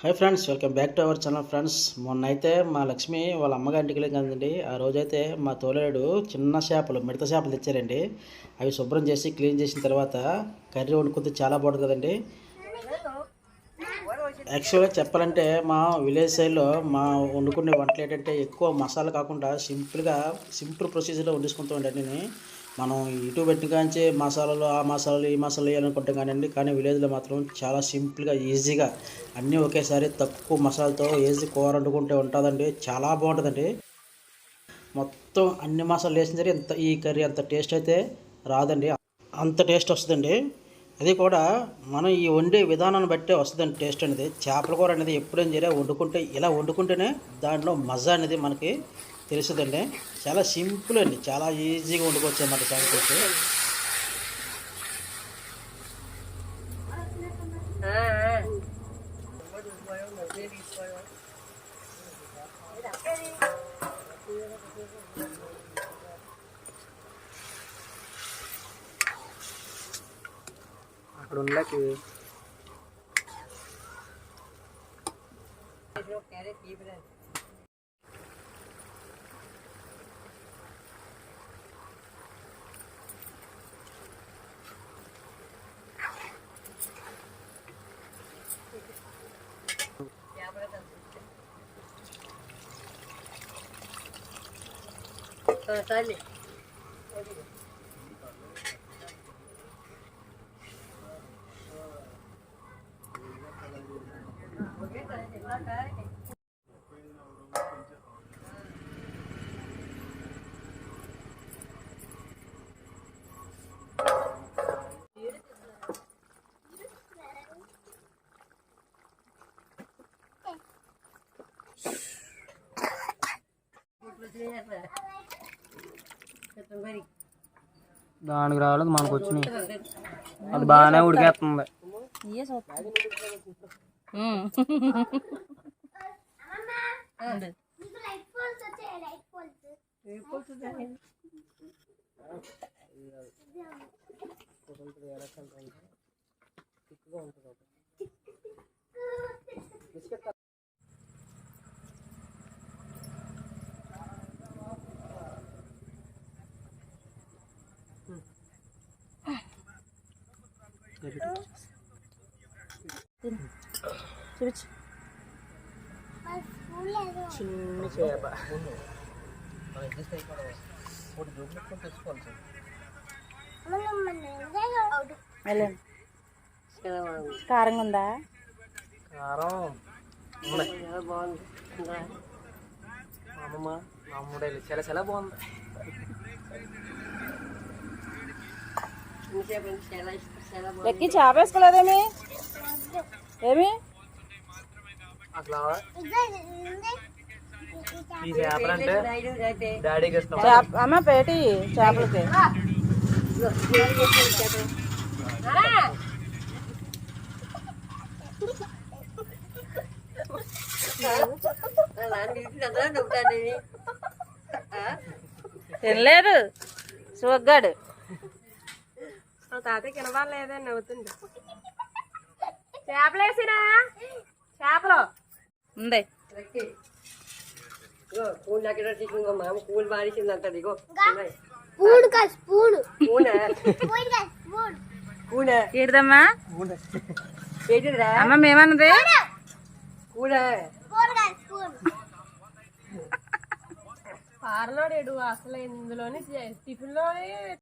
Hi friends welcome back to our channel friends. మొన్న అయితే మా లక్ష్మి వాళ్ళ అమ్మగారింటికి వెళ్ళిందండి ఆ రోజైతే మా తోలేడు చిన్న చేపలు మిడత చేపలు తెచ్చారండి. అవి శుభ్రం చేసి క్లీన్ చేసిన తర్వాత కర్రీ వండుకుంటే చాలా బాగుంటుంది కదండి. యాక్చువల్గా చెప్పాలంటే మా విలేజ్ సైడ్లో మా వండుకునే వంటలు ఏంటంటే ఎక్కువ మసాలా కాకుండా సింపుల్గా సింపుల్ ప్రొసీజర్లో వండేసుకుంటూ ఉండండి మనం ఇటు పెట్టిన కాంచి మసాలాలు ఆ మసాలాలు ఈ మసాలాలు వేయాలనుకుంటాం కానివ్వండి కానీ విలేజ్లో మాత్రం చాలా సింపుల్గా ఈజీగా అన్నీ ఒకేసారి తక్కువ మసాలాతో ఈజీ కూర వండుకుంటే ఉంటుందండి. చాలా బాగుంటుందండి. మొత్తం అన్ని మసాలాలు వేసిన సరే ఇంత ఈ కర్రీ అంత టేస్ట్ అయితే రాదండి. అంత టేస్ట్ వస్తుందండి. అది కూడా మనం ఈ వండే విధానాన్ని బట్టే వస్తుందండి టేస్ట్ అనేది. చేపల కూర అనేది ఎప్పుడైనా సరే వండుకుంటే ఇలా వండుకుంటేనే దాంట్లో మజా అనేది మనకి తెలుసుదండి. చాలా సింపుల్ అండి. చాలా ఈజీగా వండుకోవచ్చు అన్నమాట చేపల అక్కడ ఉండకి Selesai nih. Yeah. దానికి రాలేదు మనకు వచ్చినాయి అది బాగానే ఉడికేస్తుంది చిన్న చేప వెళ్ళండి కారంగా ఉందా? కారం బాగుంది అమ్మమ్మ మా అమ్ముడేలు చాలా చాలా బాగుంది ఇంతసేపు చాలా ఇష్టం చాలా బాగుంది ఎక్కి చేప వేసుకోలేదేమి ఏమి? అమ్మ పేటి చేపలకి. తినలేదు. సుగ్గాడు తాతయ్య కినబాలేదని నవ్వుతుంది. చేపలు వేసినా? చేపలు. ఉంది. మామ కూల్ మారిసింది స్పూన్ కా స్పూన్? స్పూన్? స్పూన్ ఏంటిదిరా? అమ్మ మేమన్నది? పార్లోడేడు అసలు ఇందులోని టిఫిన్లోని